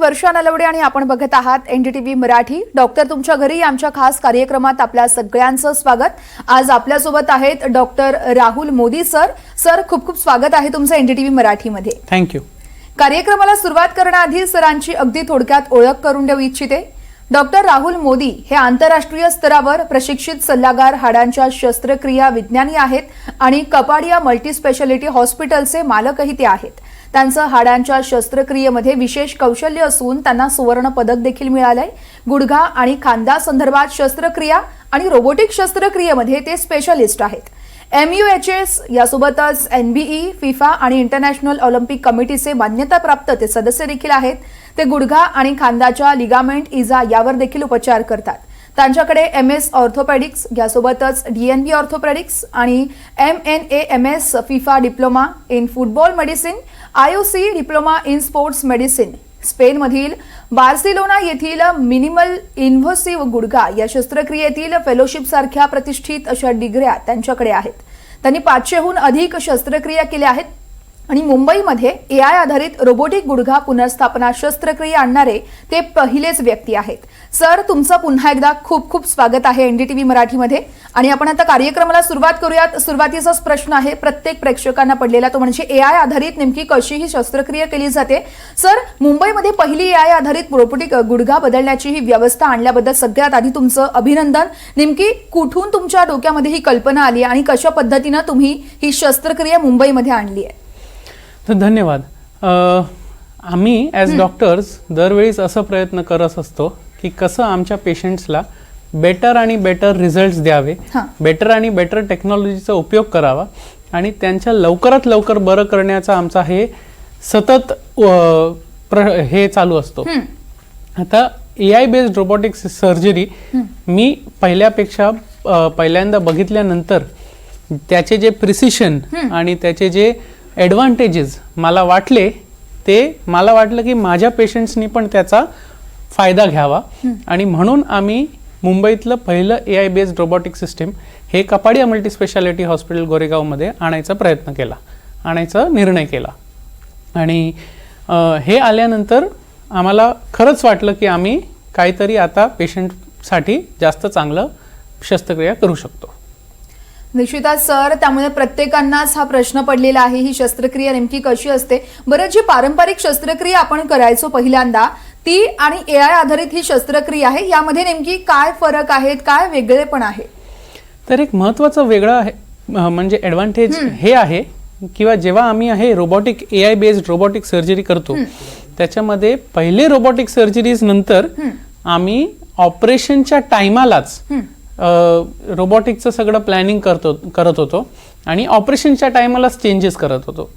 वर्षा नलवडे आणि आपण बघत आहात एनडीटीव्ही मराठी. डॉक्टर तुमच्या घरी आमच्या खास कार्यक्रमात आपल्या सगळ्यांचं स्वागत. आज आपल्यासोबत आहेत doctor Rahul Modi sir. Sir खूप खूप स्वागत आहे तुमचं एनडीटीव्ही मराठीमध्ये. थँक्यू कार्यक्रमाला सुरुवात करण्याआधी सरांची अगदी थोडक्यात ओळख करून देऊ इच्छिते. डॉक्टर राहुल मोदी हे आंतरराष्ट्रीय स्तरावर प्रशिक्षित सल्लागार हाडांच्या शस्त्रक्रिया विज्ञानी आहेत आणि कपाडिया मल्टी स्पेशालिटी हॉस्पिटलचे मालकही ते आहेत. त्यांचं हाडांच्या शस्त्रक्रियेमध्ये विशेष कौशल्य असून त्यांना सुवर्ण पदक देखील मिळालंय. गुडघा आणि खांदा संदर्भात शस्त्रक्रिया आणि रोबोटिक शस्त्रक्रियेमध्ये ते स्पेशलिस्ट आहेत. एम यू एच एस यासोबतच एनबीई फिफा आणि इंटरनॅशनल ऑलिम्पिक कमिटीचे मान्यताप्राप्त ते सदस्य देखील आहेत. ते गुडघा आणि खांदाच्या लिगामेंट इजा यावर देखील उपचार करतात. त्यांच्याकडे एम एस ऑर्थोपेडिक्स यासोबतच डीएनबी ऑर्थोपेडिक्स आणि M N A M S FIFA diploma in football medicine I O C diploma in sports medicine. स्पेनमधील Barcelona येथील मिनिमल इन्व्होसिव्ह गुडघा या शस्त्रक्रियेतील फेलोशिपसारख्या प्रतिष्ठित अशा डिग्र्या त्यांच्याकडे आहेत. त्यांनी पाचशेहून अधिक शस्त्रक्रिया केल्या आहेत. आणि मुंबईमध्ये ए आय आधारित रोबोटिक गुडघा पुनर्स्थापना शस्त्रक्रिया आणणारे ते पहिलेच व्यक्ती आहेत. सर तुमचं पुन्हा एकदा खूप खूप स्वागत आहे एनडीटीव्ही मराठीमध्ये. आणि आपण आता कार्यक्रमाला सुरुवात करूयात. सुरुवातीचाच प्रश्न आहे. प्रत्येक प्रेक्षकांना पडलेला तो म्हणजे ए आय आधारित नेमकी कशी ही शस्त्रक्रिया केली जाते. सर मुंबईमध्ये पहिली ए आय आधारित रोबोटिक गुडघा बदलण्याची ही व्यवस्था आणल्याबद्दल सगळ्यात आधी तुमचं अभिनंदन. नेमकी कुठून तुमच्या डोक्यामध्ये ही कल्पना आली आणि कशा पद्धतीनं तुम्ही ही शस्त्रक्रिया मुंबईमध्ये आणली आहे? तर धन्यवाद. आम्ही ॲज डॉक्टर्स दरवेळीच असं प्रयत्न करत असतो की कसं आमच्या पेशंट्सला बेटर आणि बेटर रिझल्ट्स द्यावे. बेटर आणि बेटर टेक्नॉलॉजीचा उपयोग करावा आणि त्यांच्या लवकरात लवकर बरं करण्याचा आमचा हे सतत प्र हे चालू असतो. आता A I based robotics surgery मी पहिल्यापेक्षा पहिल्यांदा बघितल्यानंतर त्याचे जे प्रिसिशन आणि त्याचे जे ॲडव्हान्टेजेस मला वाटले ते मला वाटलं की माझ्या पेशंट्सनी पण त्याचा फायदा घ्यावा. आणि म्हणून आम्ही मुंबईतलं पहिलं A I based robotic system हे कपाडिया मल्टी स्पेशालिटी हॉस्पिटल गोरेगावमध्ये आणायचा प्रयत्न केला आणायचा निर्णय केला. आणि हे आल्यानंतर आम्हाला खरंच वाटलं की आम्ही काहीतरी आता पेशंटसाठी जास्त चांगलं शस्त्रक्रिया करू शकतो. निश्चितच सर त्यामुळे प्रत्येकांनाच हा प्रश्न पडलेला आहे. ही शस्त्रक्रिया नेमकी कशी असते? बरं जी पारंपरिक शस्त्रक्रिया आपण करायचो पहिल्यांदा ती आणि ए आय आधारित ही शस्त्रक्रिया आहे. यामध्ये नेमकी काय फरक आहेत? काय वेगळेपण आहे? तर एक महत्त्वाचं वेगळं आहे म्हणजे ॲडव्हान्टेज हे आहे किंवा जेव्हा आम्ही आहे robotic A I based robotic surgery करतो त्याच्यामध्ये पहिले रोबोटिक सर्जरीज नंतर आम्ही ऑपरेशनच्या टायमालाच रोबोटिकचं सगळं प्लॅनिंग करतो करत होतो आणि ऑपरेशनच्या टायमालाच चेंजेस करत होतो.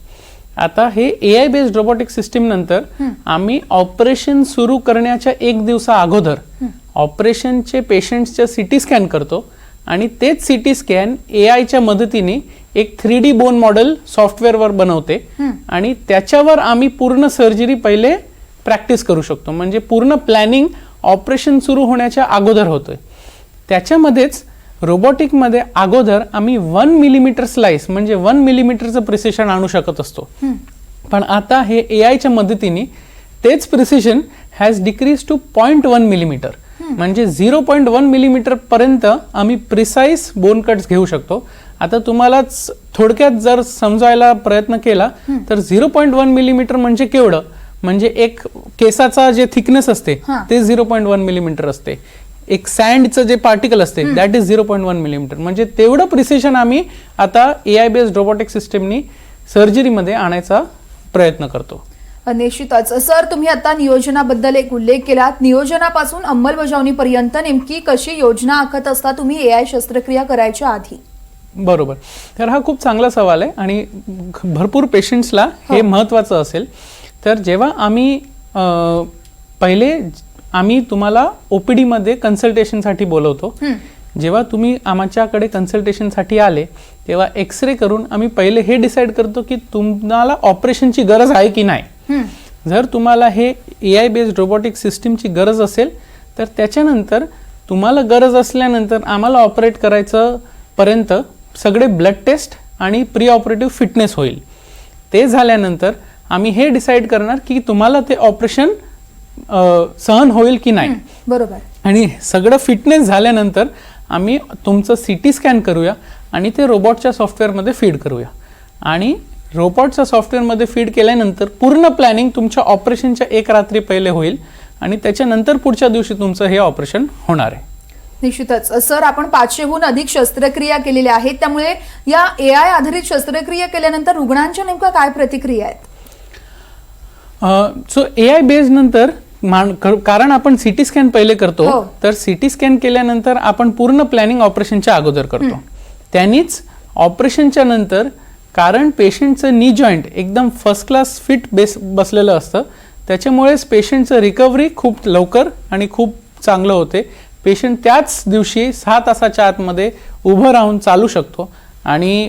आता हे A I based robotic system नंतर आम्ही ऑपरेशन सुरू करण्याच्या एक दिवसा अगोदर ऑपरेशनचे पेशंट्सच्या सिटी स्कॅन करतो आणि तेच सिटी स्कॅन ए आयच्या मदतीने एक थ्री डी बोन मॉडेल सॉफ्टवेअरवर बनवते आणि त्याच्यावर आम्ही पूर्ण सर्जरी पहिले प्रॅक्टिस करू शकतो. म्हणजे पूर्ण प्लॅनिंग ऑपरेशन सुरू होण्याच्या अगोदर होतोय. त्याच्यामध्येच रोबोटिकमध्ये अगोदर आम्ही वन मिलीमीटर स्लाइस म्हणजे वन मिलीमीटरचं प्रिसिशन आणू शकत असतो. पण आता हे ए आयच्या मदतीने तेच precision has decrease to point one millimetre म्हणजे झिरो पॉईंट वन मिलीमीटर पर्यंत आम्ही प्रिसाईज बोन कट्स घेऊ शकतो. आता तुम्हालाच थोडक्यात जर समजायला प्रयत्न केला तर झिरो पॉईंट वन मिलीमीटर म्हणजे केवढं? म्हणजे एक केसाचा जे थिकनेस असते. ते झिरो पॉईंट वन मिलीमीटर असते. एक सँडचं जे पार्टिकल असते that is zero point one millimetre म्हणजे तेवढं प्रिसिशन आम्ही आता ए आय बेस्ड रोबोटिक सिस्टीमनी सर्जरीमध्ये आणायचा प्रयत्न करतो. निश्चितच. सर तुम्ही आता नियोजनाबद्दल एक उल्लेख केलात. नियोजनापासून अंमलबजावणीपर्यंत नेमकी कशी योजना आखत असता तुम्ही ए आय शस्त्रक्रिया करायच्या आधी? बरोबर. तर हा खूप चांगला सवाल आहे आणि भरपूर पेशंट्सला हे महत्त्वाचं असेल. तर जेव्हा आम्ही पहिले आम्ही तुम्हाला ओ पी डीमध्ये कन्सल्टेशनसाठी बोलवतो. जेव्हा तुम्ही आमच्याकडे कन्सल्टेशनसाठी आले तेव्हा एक्सरे करून आम्ही पहिले हे डिसाईड करतो की तुम्हाला ऑपरेशनची गरज आहे की नाही. जर तुम्हाला हे ए आय बेस्ड रोबोटिक सिस्टीमची गरज असेल तर त्याच्यानंतर तुम्हाला गरज असल्यानंतर आम्हाला ऑपरेट करायचं पर्यंत सगळे ब्लड टेस्ट आणि प्री ऑपरेटिव्ह फिटनेस होईल. ते झाल्यानंतर आम्ही हे डिसाईड करणार की तुम्हाला ते ऑपरेशन सहन होईल की नाही. बरोबर. आणि सगळं फिटनेस झाल्यानंतर आम्ही तुमचं सी टी स्कॅन करूया आणि ते रोबोटच्या सॉफ्टवेअरमध्ये फीड करूया. आणि रोबोटच्या सॉफ्टवेअरमध्ये फीड केल्यानंतर पूर्ण प्लॅनिंग तुमच्या ऑपरेशनच्या एक रात्री पहिले होईल आणि त्याच्यानंतर पुढच्या दिवशी तुमचं हे ऑपरेशन होणार आहे. निश्चितच. सर आपण पाचशेहून अधिक शस्त्रक्रिया केलेल्या आहेत. त्यामुळे या ए आय आधारित शस्त्रक्रिया केल्यानंतर रुग्णांच्या नेमक्या काय प्रतिक्रिया आहेत? सो ए आय बेस नंतर कारण आपण सिटी स्कॅन पहिले करतो हो. तर सिटी स्कॅन केल्यानंतर आपण पूर्ण प्लॅनिंग ऑपरेशनच्या अगोदर करतो. त्यांनीच ऑपरेशनच्या नंतर कारण पेशंटचं नी जॉईंट एकदम फर्स्ट क्लास फिट बेस बसलेलं असतं त्याच्यामुळेच पेशंटचं रिकव्हरी खूप लवकर आणि खूप चांगलं होते. पेशंट त्याच दिवशी सहा तासाच्या आतमध्ये उभं राहून चालू शकतो आणि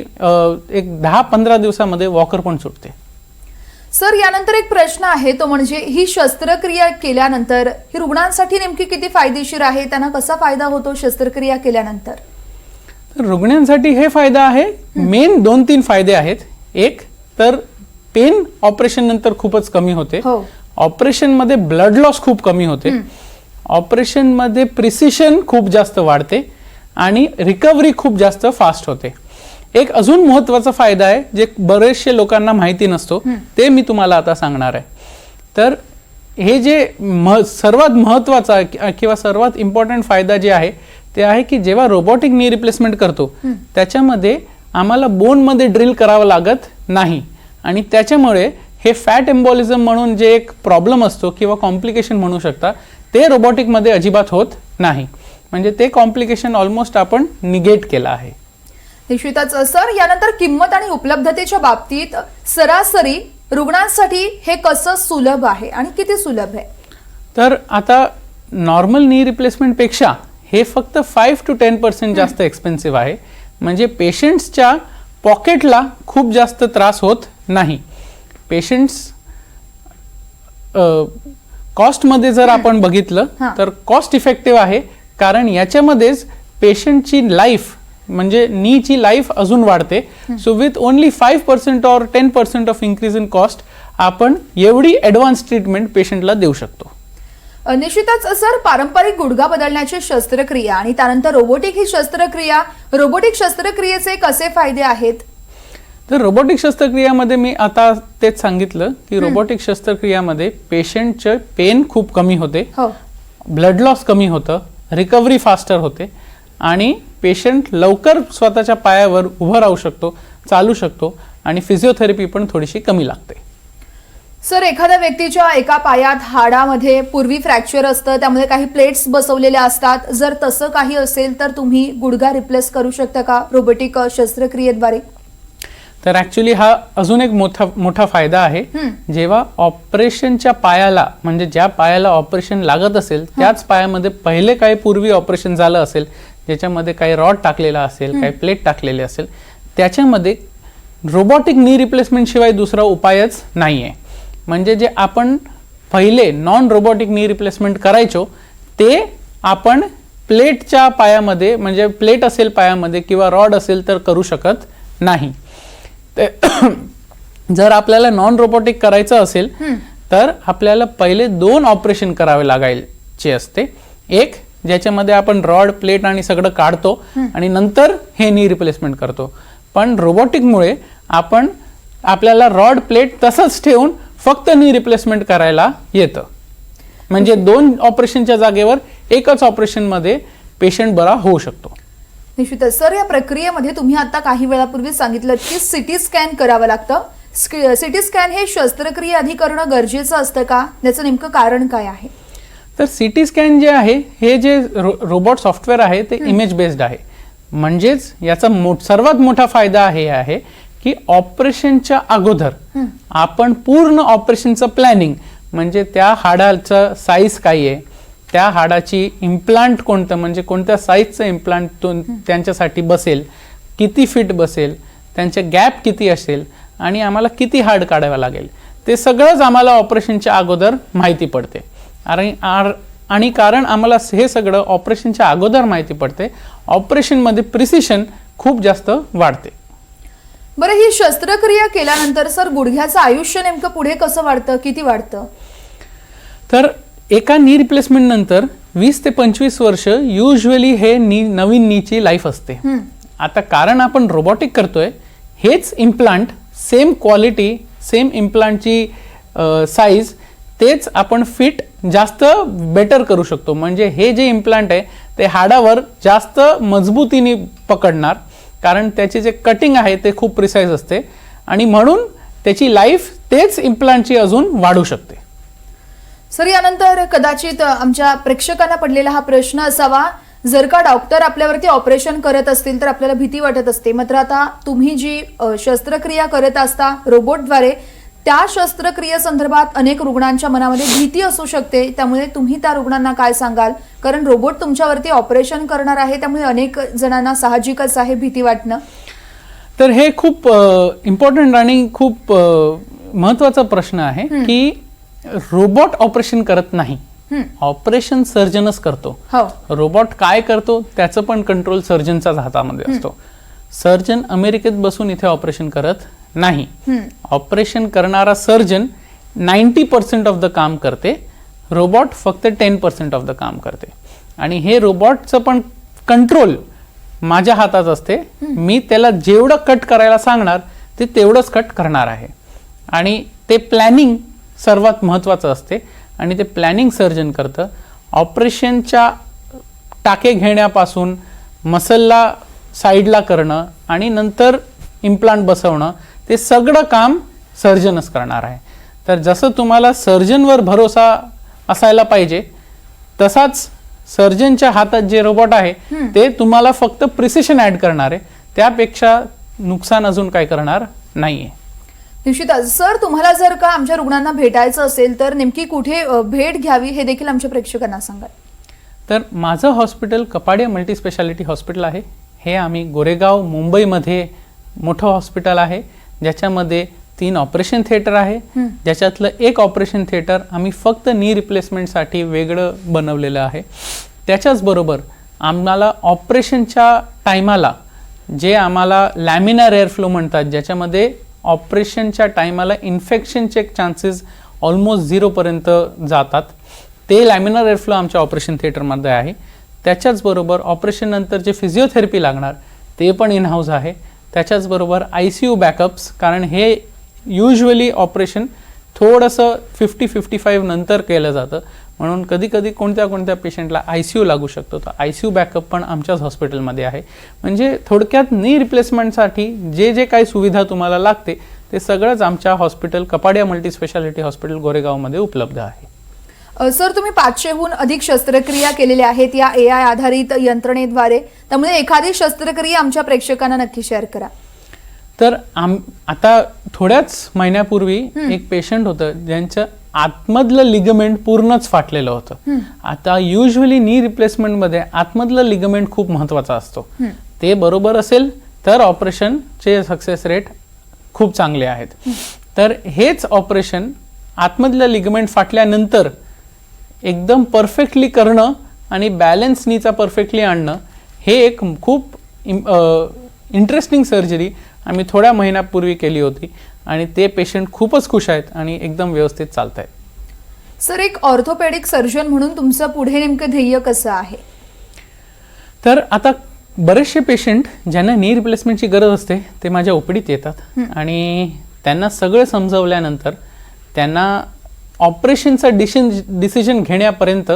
एक दहा पंधरा दिवसामध्ये वॉकर पण सुटते. सर यानंतर एक प्रश्न आहे तो म्हणजे ही शस्त्रक्रिया केल्यानंतर ही रुग्णांसाठी नेमकी किती फायदेशीर आहे? त्यांना कसा फायदा होतो शस्त्रक्रिया केल्यानंतर? तर रुग्णांसाठी हे फायदा आहे. मेन दोन तीन फायदे आहेत. एक तर पेन ऑपरेशन नंतर खूपच कमी होते. हो. ऑपरेशनमध्ये ब्लड लॉस खूप कमी होते. ऑपरेशनमध्ये प्रिसिशन खूप जास्त वाढते आणि रिकव्हरी खूप जास्त फास्ट होते. एक अजून महत्त्वाचा फायदा आहे जे बरेचसे लोकांना माहिती नसतो ते मी तुम्हाला आता सांगणार आहे. तर हे जे मह सर्वात महत्त्वाचा किंवा सर्वात इम्पॉर्टंट फायदा जे आहे ते आहे की जेव्हा रोबोटिक नी रिप्लेसमेंट करतो त्याच्यामध्ये आम्हाला बोनमध्ये ड्रिल करावं लागत नाही. आणि त्याच्यामुळे हे फॅट एम्बॉलिझम म्हणून जे एक प्रॉब्लेम असतो किंवा कॉम्प्लिकेशन म्हणू शकता ते रोबोटिकमध्ये अजिबात होत नाही. म्हणजे ते कॉम्प्लिकेशन ऑलमोस्ट आपण निगेट केलं आहे. निश्चितच सर यानंतर किंमत आणि उपलब्धतेच्या बाबतीत सरासरी रुग्णांसाठी हे कसं सुलभ आहे आणि किती सुलभ आहे? तर आता नॉर्मल नी रिप्लेसमेंटपेक्षा हे फक्त फाईव्ह टू टेन पर्सेंट जास्त एक्सपेन्सिव्ह आहे. म्हणजे पेशंट्सच्या पॉकेटला खूप जास्त त्रास होत नाही. पेशंट्स कॉस्टमध्ये जर आपण बघितलं. तर कॉस्ट इफेक्टिव्ह आहे. कारण याच्यामध्येच पेशंटची लाईफ म्हणजे नीची लाईफ अजून वाढते. So with only five percent or ten percent of increase in cost आपण एवढी ॲडव्हान्स ट्रीटमेंट पेशंटला देऊ शकतो. निश्चितच सर पारंपरिक गुडघा बदलण्याची शस्त्रक्रिया आणि त्यानंतर रोबोटिक ही शस्त्रक्रिया रोबोटिक शस्त्रक्रियेचे कसे फायदे आहेत? तर रोबोटिक शस्त्रक्रियामध्ये मी आता तेच सांगितलं की रोबोटिक शस्त्रक्रियामध्ये पेशंटचं पेन खूप कमी होते. हो. ब्लड लॉस कमी होतं. रिकव्हरी फास्टर होते. आणि पेशंट लवकर स्वतःच्या पायावर उभं राहू शकतो चालू शकतो आणि फिजिओथेरपी पण थोडीशी कमी लागते. सर एखाद्या व्यक्तीच्या एका पायात हाडामध्ये पूर्वी फ्रॅक्चर असतं त्यामध्ये काही प्लेट्स बसवलेल्या असतात. जर तसं काही असेल तर तुम्ही गुडघा रिप्लेस करू शकता का? रोबोटिक शस्त्रक्रियेद्वारे? तर ऍक्च्युली हा अजून एक मोठा मोठा फायदा आहे. जेव्हा ऑपरेशनच्या पायाला म्हणजे ज्या पायाला ऑपरेशन लागत असेल त्याच पायामध्ये पहिले काही पूर्वी ऑपरेशन झालं असेल ज्याच्यामध्ये काही रॉड टाकलेला असेल काही प्लेट टाकलेले असेल त्याच्यामध्ये रोबोटिक नी रिप्लेसमेंट शिवाय दुसरा उपायच नाही आहे म्हणजे जे आपण पहिले नॉन रोबोटिक नी रिप्लेसमेंट करायचो ते आपण प्लेटच्या पायामध्ये म्हणजे प्लेट असेल पायामध्ये किंवा रॉड असेल तर करू शकत नाही. ते जर आपल्याला नॉन रोबोटिक करायचं असेल तर आपल्याला पहिले दोन ऑपरेशन करावे लागायचे असते. एक ज्याच्यामध्ये आपण रॉड प्लेट आणि सगळं काढतो आणि नंतर हे नी रिप्लेसमेंट करतो. पण रोबोटिकमुळे आपण आपल्याला रॉड प्लेट तसंच ठेवून फक्त नी रिप्लेसमेंट करायला येतं. म्हणजे दोन ऑपरेशनच्या जागेवर एकच ऑपरेशनमध्ये पेशंट बरा होऊ शकतो. निश्चितच. सर या प्रक्रियेमध्ये तुम्ही आता काही वेळापूर्वी सांगितलं की सिटी स्कॅन करावं लागतं. सिटी स्कॅन हे शस्त्रक्रिया आधी करणं गरजेचं असतं का? त्याचं नेमकं कारण काय आहे? तर सी टी स्कॅन जे आहे हे जे रो रोबोट सॉफ्टवेअर आहे ते इमेज बेस्ड आहे. म्हणजेच याचा मो सर्वात मोठा फायदा हे आहे की ऑपरेशनच्या अगोदर आपण पूर्ण ऑपरेशनचं प्लॅनिंग म्हणजे त्या हाडाचं साईज काय आहे त्या हाडाची इम्प्लांट कोणतं म्हणजे कोणत्या साईजचं इम्प्लांट तो त्यांच्यासाठी बसेल किती फिट बसेल त्यांचे गॅप किती असेल आणि आम्हाला किती हाड काढावं लागेल ते सगळंच आम्हाला ऑपरेशनच्या अगोदर माहिती पडते. आणि आर- आणि कारण आम्हाला हे सगळं ऑपरेशनच्या अगोदर माहिती पडते. ऑपरेशनमध्ये प्रिसिशन खूप जास्त वाढते. बरं ही शस्त्रक्रिया केल्यानंतर सर गुडघ्याचं आयुष्य नेमकं पुढे कसं वाढतं किती वाढतं? तर एका नी रिप्लेसमेंट नंतर वीस ते पंचवीस वर्ष युजली हे नी नवीन नीची लाईफ असते. आता कारण आपण रोबोटिक करतोय हेच इम्प्लांट सेम क्वालिटी सेम इम्प्लांटची साईज तेच आपण फिट जास्त बेटर करू शकतो. म्हणजे हे जे इम्प्लांट आहे ते हाडावर जास्त मजबूतीने पकडणार. कारण त्याचे जे कटिंग आहे ते खूप प्रिसाईज असते. आणि म्हणून त्याची लाईफ तेच इम्प्लांटची अजून वाढू शकते. सर यानंतर कदाचित आमच्या प्रेक्षकांना पडलेला हा प्रश्न असावा. जर का डॉक्टर आपल्यावरती ऑपरेशन करत असतील तर आपल्याला भीती वाटत असते. मात्र आता तुम्ही जी शस्त्रक्रिया करत असता रोबोटद्वारे त्या शस्त्रक्रियेसंदर्भात अनेक रुग्णांच्या मनामध्ये भीती असू शकते. त्यामुळे तुम्ही त्या रुग्णांना काय सांगाल? कारण रोबोट तुमच्यावरती ऑपरेशन करणार आहे त्यामुळे अनेक जणांना साहजिकच आहे भीती वाटणं. तर हे खूप इम्पॉर्टंट आणि खूप महत्त्वाचा प्रश्न आहे की रोबोट ऑपरेशन करत नाही. ऑपरेशन सर्जनच करतो. हो. रोबोट काय करतो त्याचं पण कंट्रोल सर्जनच्याच हातामध्ये असतो. सर्जन अमेरिकेत बसून इथे ऑपरेशन करत नाही. ऑपरेशन करणारा surgeon ninety percent of the काम करते रोबोट फक्त टेन पर्सेंट ऑफ द काम करते. आणि हे रोबोटचं पण कंट्रोल माझ्या हातात असते. मी त्याला जेवढं कट करायला सांगणार ते तेवढंच कट करणार आहे. आणि ते प्लॅनिंग सर्वात महत्त्वाचं असते. आणि ते प्लॅनिंग सर्जन करतं. ऑपरेशनच्या टाके घेण्यापासून मसलला साईडला करणं आणि नंतर इम्प्लांट बसवणं ते सगळं काम सर्जनच करणार आहे. तर जसं तुम्हाला सर्जनवर भरोसा असायला पाहिजे तसाच सर्जनच्या हातात जे रोबोट आहे ते तुम्हाला फक्त प्रिसिशन ऍड करणार आहे. त्यापेक्षा नुकसान अजून काय करणार नाहीये. निश्चितच. सर तुम्हाला जर का आमच्या रुग्णांना भेटायचं असेल तर नेमकी कुठे भेट घ्यावी हे देखील आमच्या प्रेक्षकांना सांगाल तर माझं hospital Kapade multi speciality hospital आहे. हे आम्ही गोरेगाव मुंबईमध्ये मोठं हॉस्पिटल आहे. ज्याच्यामध्ये तीन ऑपरेशन थिएटर आहे ज्याच्यातलं एक ऑपरेशन थिएटर आम्ही फक्त नी रिप्लेसमेंटसाठी वेगळं बनवलेलं आहे. त्याच्याच बरोबर आम्हाला ऑपरेशनच्या टायमाला जे आम्हाला लॅमिनार एअरफ्लो म्हणतात ज्याच्यामध्ये ऑपरेशनच्या टायमाला इन्फेक्शनचे चान्सेस ऑलमोस्ट झिरोपर्यंत जातात ते लॅमिनार एअरफ्लो आमच्या ऑपरेशन थिएटरमध्ये आहे. त्याच्याचबरोबर ऑपरेशननंतर जे फिजिओथेरपी लागणार ते पण इन हाऊस आहे. त्याच्याचबरोबर आय सी यू बॅकअप्स कारण हे युजली ऑपरेशन थोडंसं फिफ्टी फिफ्टी फाईव्ह नंतर केलं जातं. म्हणून कधी कधी कोणत्या कोणत्या पेशंटला आय सी यू लागू शकतो तर आय सी यू बॅकअप पण आमच्याच हॉस्पिटलमध्ये आहे. म्हणजे थोडक्यात नी रिप्लेसमेंटसाठी जे जे काही सुविधा तुम्हाला लागते ते सगळंच आमच्या hospital Kapadia multi speciality hospital गोरेगावमध्ये उपलब्ध आहे. सर तुम्ही पाचशेहून अधिक शस्त्रक्रिया केलेल्या आहेत या ए आय आधारित यंत्रणेद्वारे. त्यामुळे एखादी शस्त्रक्रिया आमच्या प्रेक्षकांना नक्की शेअर करा. तर आम आता थोड्याच महिन्यापूर्वी एक पेशंट होतं ज्यांचं आतमधलं लिगमेंट पूर्णच फाटलेलं होतं. आता युजली नी रिप्लेसमेंटमध्ये आतमधलं लिगमेंट खूप महत्त्वाचा असतो. ते बरोबर असेल तर ऑपरेशनचे सक्सेस रेट खूप चांगले आहेत. तर हेच ऑपरेशन आतमधलं लिगमेंट फाटल्यानंतर एकदम परफेक्टली करणं आणि बॅलन्स नीचा परफेक्टली आणणं हे एक खूप इंटरेस्टिंग सर्जरी आम्ही थोड्या महिन्यापूर्वी केली होती आणि ते पेशंट खूपच खुश आहेत आणि एकदम व्यवस्थित चालत आहेत सर एक ऑर्थोपेडिक सर्जन म्हणून तुमचं पुढे नेमकं ध्येय कसं आहे? तर आता बरेचसे पेशंट ज्यांना नी रिप्लेसमेंटची गरज असते ते माझ्या ओपीडीत येतात. आणि त्यांना सगळं समजवल्यानंतर त्यांना ऑपरेशनचं डिसिजन डिसिजन घेण्यापर्यंत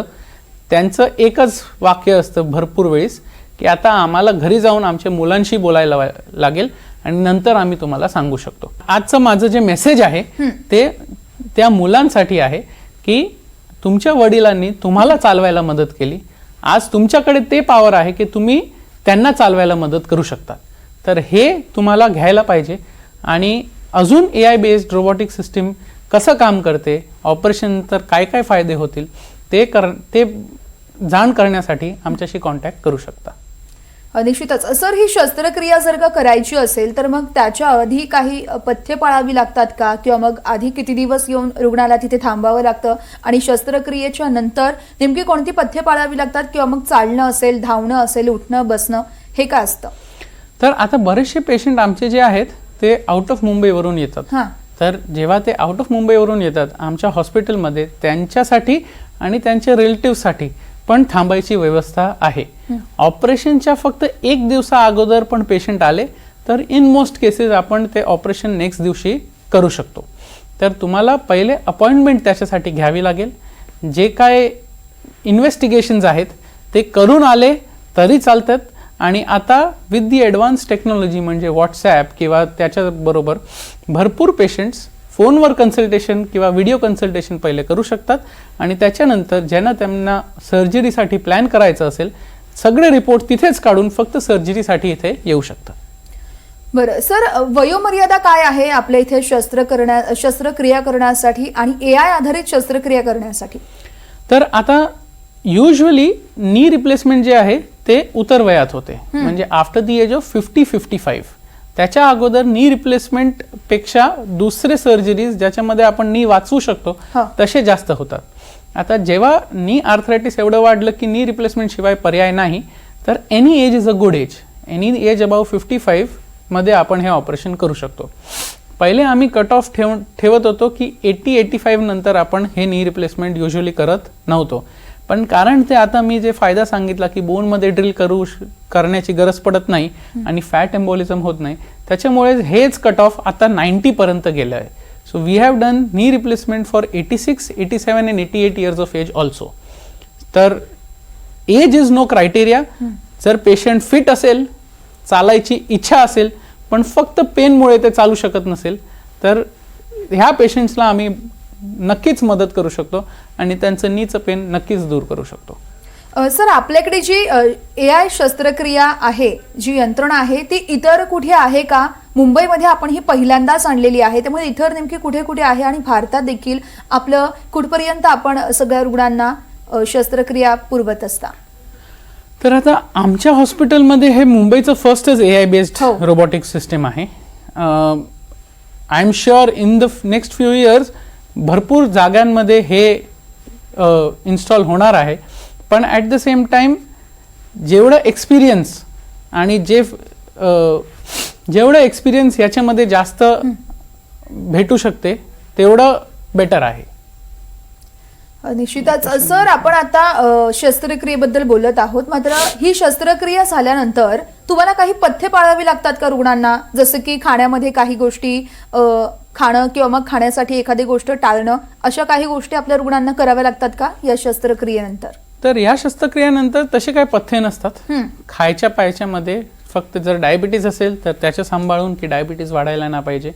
त्यांचं एकच वाक्य असतं भरपूर वेळेस की आता आम्हाला घरी जाऊन आमच्या मुलांशी बोलायला लागेल आणि नंतर आम्ही तुम्हाला सांगू शकतो. आजचं माझं जे मेसेज आहे ते त्या मुलांसाठी आहे की तुमच्या वडिलांनी तुम्हाला चालवायला मदत केली. आज तुमच्याकडे ते पॉवर आहे की तुम्ही त्यांना चालवायला मदत करू शकता. तर हे तुम्हाला घ्यायला पाहिजे. आणि अजून A I based robotic system कसं काम करते ऑपरेशन नंतर काय काय फायदे होतील ते कर ते जाण करण्यासाठी आमच्याशी कॉन्टॅक्ट करू शकता. निश्चितच सर ही शस्त्रक्रिया जर का करायची असेल तर मग त्याच्या आधी काही पथ्य पाळावी लागतात का? किंवा मग आधी किती दिवस येऊन रुग्णाला तिथे थांबावं लागतं? आणि शस्त्रक्रियेच्या नंतर नेमकी कोणती पथ्य पाळावी लागतात? किंवा मग चालणं असेल धावणं असेल उठणं बसणं हे काय असतं? तर आता बरेचसे पेशंट आमचे जे आहेत ते आउट ऑफ मुंबईवरून येतात. हां. तर जेव्हा ते आउट ऑफ मुंबईवरून येतात आमच्या हॉस्पिटलमध्ये त्यांच्यासाठी आणि त्यांच्या रिलेटिव्हसाठी पण थांबायची व्यवस्था आहे. ऑपरेशनच्या फक्त एक दिवसा अगोदर पण पेशंट आले तर इन मोस्ट केसेस आपण ते ऑपरेशन नेक्स्ट दिवशी करू शकतो. तर तुम्हाला पहिले अपॉइंटमेंट त्याच्यासाठी घ्यावी लागेल. जे काय इन्व्हेस्टिगेशन्स आहेत ते करून आले तरी चालतात. आणि आता विथ दी ॲडव्हान्स टेक्नॉलॉजी म्हणजे व्हॉट्सॲप किंवा त्याच्याबरोबर भरपूर पेशंट्स फोनवर कन्सल्टेशन किंवा व्हिडिओ कन्सल्टेशन पहिले करू शकतात. आणि त्याच्यानंतर ज्यांना त्यांना सर्जरीसाठी प्लॅन करायचं असेल सगळे रिपोर्ट तिथेच काढून फक्त सर्जरीसाठी इथे येऊ शकतात. बरं सर वयोमर्यादा काय आहे आपल्या इथे शस्त्र करण्या शस्त्रक्रिया करण्यासाठी आणि ए आय आधारित शस्त्रक्रिया करण्यासाठी? तर आता युजली नी रिप्लेसमेंट जे आहे ते उतर वयात होते. म्हणजे after the age of fifty fifty five त्याच्या अगोदर नी रिप्लेसमेंटपेक्षा दुसरे सर्जरीज ज्याच्यामध्ये आपण नी वाचवू शकतो हा. तसे जास्त होतात. आता जेव्हा नी आर्थरायटिस एवढं वाढलं की नी रिप्लेसमेंट शिवाय पर्याय नाही तर any age is a good age any age above fifty फाईव्हमध्ये आपण हे ऑपरेशन करू शकतो. पहिले आम्ही कट ऑफ ठेव ठेवत होतो की एटी एटी फाईव्ह नंतर आपण हे नी रिप्लेसमेंट युजली करत नव्हतो. पण कारण ते आता मी जे फायदा सांगितला की बोनमध्ये ड्रिल करू श- करण्याची गरज पडत नाही आणि फॅट एम्बोलिझम होत नाही त्याच्यामुळे हेच कट ऑफ आता नाईन्टीपर्यंत गेलं आहे. So we have done knee replacement for eighty six eighty seven and eighty eight years of age also तर एज इज नो क्रायटेरिया जर पेशंट फिट असेल चालायची इच्छा असेल पण फक्त पेनमुळे ते चालू शकत नसेल तर ह्या पेशंट्सला आम्ही नक्कीच मदत करू शकतो आणि त्यांचं नीचं पेन नक्कीच दूर करू शकतो. सर आपल्याकडे जी ए आय शस्त्रक्रिया आहे जी यंत्रणा आहे ती इतर कुठे आहे का? मुंबईमध्ये आपण ही पहिल्यांदाच आणलेली आहे त्यामुळे इतर नेमकी कुठे कुठे आहे आणि भारतात देखील आपलं कुठपर्यंत आपण सगळ्या रुग्णांना शस्त्रक्रिया पुरवत असता? तर आता आमच्या हॉस्पिटलमध्ये हे मुंबईचं फर्स्टच A I based. Robotic system आहे. I am sure in the next few years भरपूर जागांमध्ये हे इन्स्टॉल होणार आहे. पण ॲट द सेम टाईम जेवढं एक्सपिरियन्स आणि जे जेवढं एक्सपिरियन्स याच्यामध्ये जास्त भेटू शकते तेवढं बेटर आहे. निश्चितच. सर आपण आता शस्त्रक्रियेबद्दल बोलत आहोत. मात्र ही शस्त्रक्रिया झाल्यानंतर तुम्हाला काही पथ्य पाळावी लागतात का रुग्णांना? जसं की खाण्यामध्ये काही गोष्टी खाणं किंवा मग खाण्यासाठी एखादी गोष्ट टाळणं अशा काही गोष्टी आपल्या रुग्णांना कराव्या लागतात का या शस्त्रक्रियेनंतर? तर या शस्त्रक्रियेनंतर तसे काही पथ्य नसतात. खायच्या पायच्यामध्ये फक्त जर डायबिटीज असेल तर त्याच्या सांभाळून की डायबिटीज वाढायला ना पाहिजे.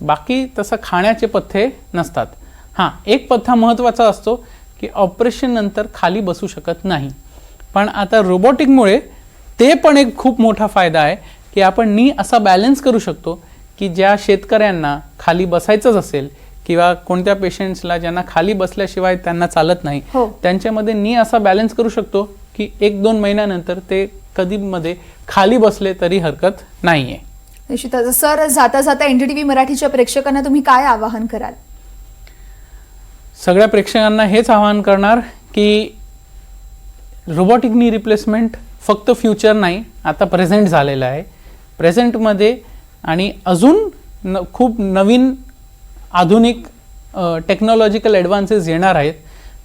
बाकी तसं खाण्याचे पथ्ये नसतात. हां एक पथ्य महत्त्वाचा असतो की ऑपरेशन नंतर खाली बसू शकत नाही. पण आता रोबोटिकमुळे ते पण एक खूप मोठा फायदा आहे की आपण नी असा बॅलन्स करू शकतो की ज्या शेतकऱ्यांना खाली बसायचंच असेल किंवा कोणत्या पेशंट्सला ज्यांना खाली बसल्याशिवाय त्यांना चालत नाही हो. त्यांच्यामध्ये नी असा बॅलन्स करू शकतो की एक दोन महिन्यानंतर ते कधी मध्ये खाली बसले तरी हरकत नाहीये. निश्चितच. सर जाता जाता एनडीटीव्ही मराठीच्या प्रेक्षकांना तुम्ही काय आवाहन कराल? सगळ्या प्रेक्षकांना हेच आवाहन करणार की रोबोटिक नी रिप्लेसमेंट फक्त फ्युचर नाही आता प्रेझेंट झालेलं आहे. प्रेझेंटमध्ये आणि अजून न खूप नवीन आधुनिक टेक्नॉलॉजिकल ॲडव्हान्सेस येणार आहेत.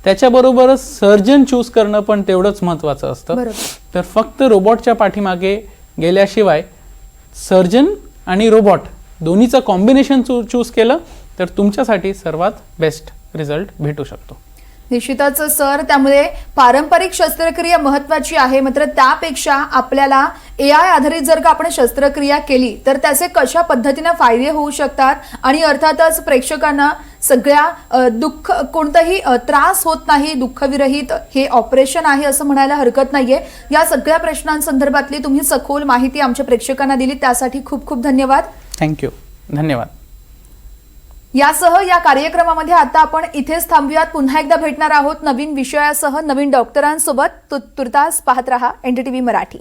त्याच्याबरोबरच सर्जन चूज करणं पण तेवढंच महत्त्वाचं असतं. तर फक्त रोबोटच्या पाठीमागे गेल्याशिवाय सर्जन आणि रोबोट दोन्हीचं कॉम्बिनेशन चू चूज केलं तर तुमच्यासाठी सर्वात बेस्ट रिझल्ट भेटू शकतो. निश्चितच सर त्यामुळे पारंपरिक शस्त्रक्रिया महत्वाची आहे. मात्र त्यापेक्षा आपल्याला ए आय आधारित जर का आपण शस्त्रक्रिया केली तर त्याचे कशा पद्धतीने फायदे होऊ शकतात? आणि अर्थातच प्रेक्षकांना सगळ्या दुःख कोणताही त्रास होत नाही दुःखविरहित हे ऑपरेशन आहे असं म्हणायला हरकत नाहीये. या सगळ्या प्रश्नांसंदर्भातली तुम्ही सखोल माहिती आमच्या प्रेक्षकांना दिली. त्यासाठी खूप खूप धन्यवाद. थँक्यू धन्यवाद. यासह या कार्यक्रमामध्ये आता आपण इथेच थांबूयात. पुन्हा एकदा भेटणार आहोत नवीन विषयासह नवीन डॉक्टरांसोबत. तुर्तास पाहत रहा एनडीटीव्ही मराठी.